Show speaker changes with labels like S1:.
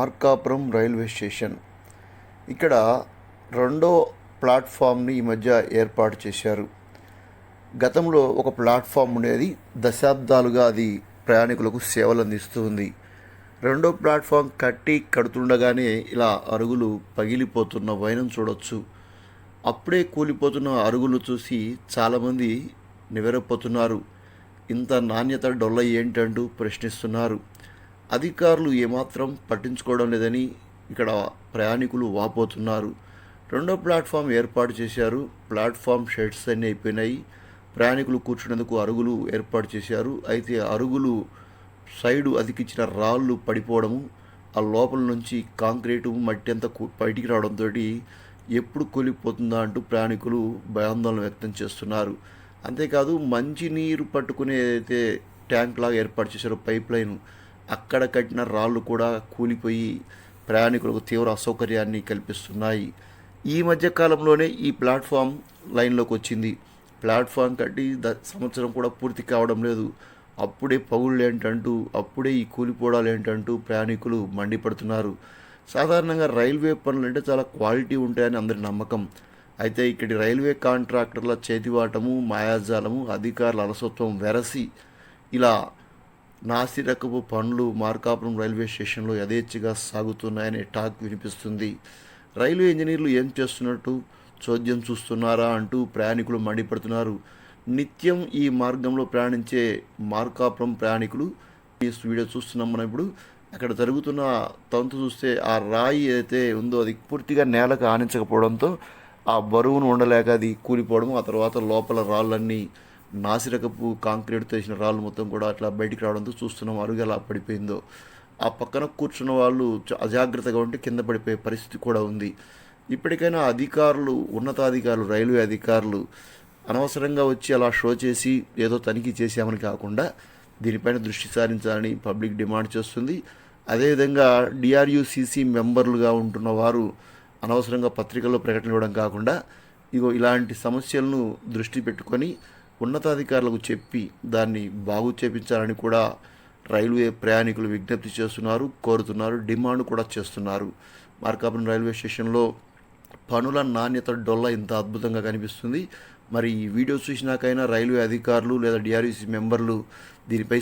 S1: Markapuram railway station. ఇక్కడ రెండో ప్లాట్ఫామ్ని ఈ మధ్య ఏర్పాటు చేశారు. గతంలో ఒక ప్లాట్ఫామ్ ఉండేది. దశాబ్దాలుగా అది ప్రయాణికులకు సేవలు అందిస్తుంది రెండో ప్లాట్ఫామ్ కట్టి కడుతుండగానే ఇలా అరుగులు పగిలిపోతున్న వైనం చూడొచ్చు. అప్పుడే కూలిపోతున్న అరుగులు చూసి చాలామంది నివెరపోతున్నారు ఇంత నాణ్యత డొల్ల ఏంటంటూ ప్రశ్నిస్తున్నారు. అధికారులు ఏమాత్రం పట్టించుకోవడం లేదని ఇక్కడ ప్రయాణికులు వాపోతున్నారు. రెండో ప్లాట్ఫామ్ ఏర్పాటు చేశారు. ప్లాట్ఫామ్ షెడ్స్ అన్నీ అయిపోయినాయి. ప్రయాణికులు కూర్చునేందుకు అరుగులు ఏర్పాటు చేశారు. అయితే అరుగులు సైడు అతికించిన రాళ్ళు పడిపోవడము ఆ లోపల నుంచి కాంక్రీటు మట్టి అంతా బయటికి రావడంతో ఎప్పుడు కూలిపోతుందా అంటూ ప్రయాణికులు భయాందోళన వ్యక్తం చేస్తున్నారు. అంతేకాదు మంచినీరు పట్టుకునే అయితే ట్యాంక్ లాగా ఏర్పాటు చేశారు పైప్ లైన్. అక్కడ కట్టిన రాళ్ళు కూడా కూలిపోయి ప్రయాణికులకు తీవ్ర అసౌకర్యాన్ని కల్పిస్తున్నాయి. ఈ మధ్య కాలంలోనే ఈ ప్లాట్ఫామ్ లైన్లోకి వచ్చింది. ప్లాట్ఫామ్ కట్టి ద సంవత్సరం కూడా పూర్తి కావడం లేదు. అప్పుడే పగుళ్ళు ఏంటంటూ అప్పుడే ఈ కూలిపోవడాలు ఏంటంటూ ప్రయాణికులు మండిపడుతున్నారు. సాధారణంగా రైల్వే పనులు అంటే చాలా క్వాలిటీ ఉంటాయని అందరి నమ్మకం. అయితే ఇక్కడి రైల్వే కాంట్రాక్టర్ల చేతివాటము మాయాజాలము అధికారుల అలసత్వం వెరసి ఇలా నాసిరకపు పనులు మార్కాపురం రైల్వే స్టేషన్లో యథేచ్ఛగా సాగుతున్నాయనే టాక్ వినిపిస్తుంది. రైల్వే ఇంజనీర్లు ఏం చేస్తున్నట్టు? చోద్యం చూస్తున్నారా? అంటూ ప్రయాణికులు మండిపడుతున్నారు. నిత్యం ఈ మార్గంలో ప్రయాణించే మార్కాపురం ప్రయాణికులు ఈ వీడియో చూస్తున్నాం మనం ఇప్పుడు. అక్కడ జరుగుతున్న తంతు చూస్తే ఆ రాయి ఏదైతే ఉందో అది పూర్తిగా నేలకు ఆనించకపోవడంతో ఆ బరువును ఉండలేక అది కూలిపోవడం ఆ తర్వాత లోపల రాళ్ళన్నీ నాసిరకపు కాంక్రీట్తో వేసిన రాళ్ళు మొత్తం కూడా అట్లా బయటికి రావడంతో చూస్తున్నాం అరుగు ఎలా పడిపోయిందో. ఆ పక్కన కూర్చున్న వాళ్ళు అజాగ్రత్తగా ఉంటే కింద పడిపోయే పరిస్థితి కూడా ఉంది. ఇప్పటికైనా అధికారులు ఉన్నతాధికారులు రైల్వే అధికారులు అనవసరంగా వచ్చి అలా షో చేసి ఏదో తనిఖీ చేశామని కాకుండా దీనిపైన దృష్టి సారించాలని పబ్లిక్ డిమాండ్ చేస్తుంది. అదేవిధంగా డిఆర్యుసిసి మెంబర్లుగా ఉంటున్న వారు అనవసరంగా పత్రికల్లో ప్రకటన ఇవ్వడం కాకుండా ఇగో ఇలాంటి సమస్యలను దృష్టి పెట్టుకొని ఉన్నతాధికారులకు చెప్పి దాన్ని బాగు చేపించాలని కూడా రైల్వే ప్రయాణికులు విజ్ఞప్తి చేస్తున్నారు కోరుతున్నారు డిమాండ్ కూడా చేస్తున్నారు. మార్కాపురం రైల్వే స్టేషన్లో పనుల నాణ్యత డొల్ల ఇంత అద్భుతంగా కనిపిస్తుంది. మరి ఈ వీడియో చూసినాకైనా రైల్వే అధికారులు లేదా డిఆర్ఈసి మెంబర్లు దీనిపై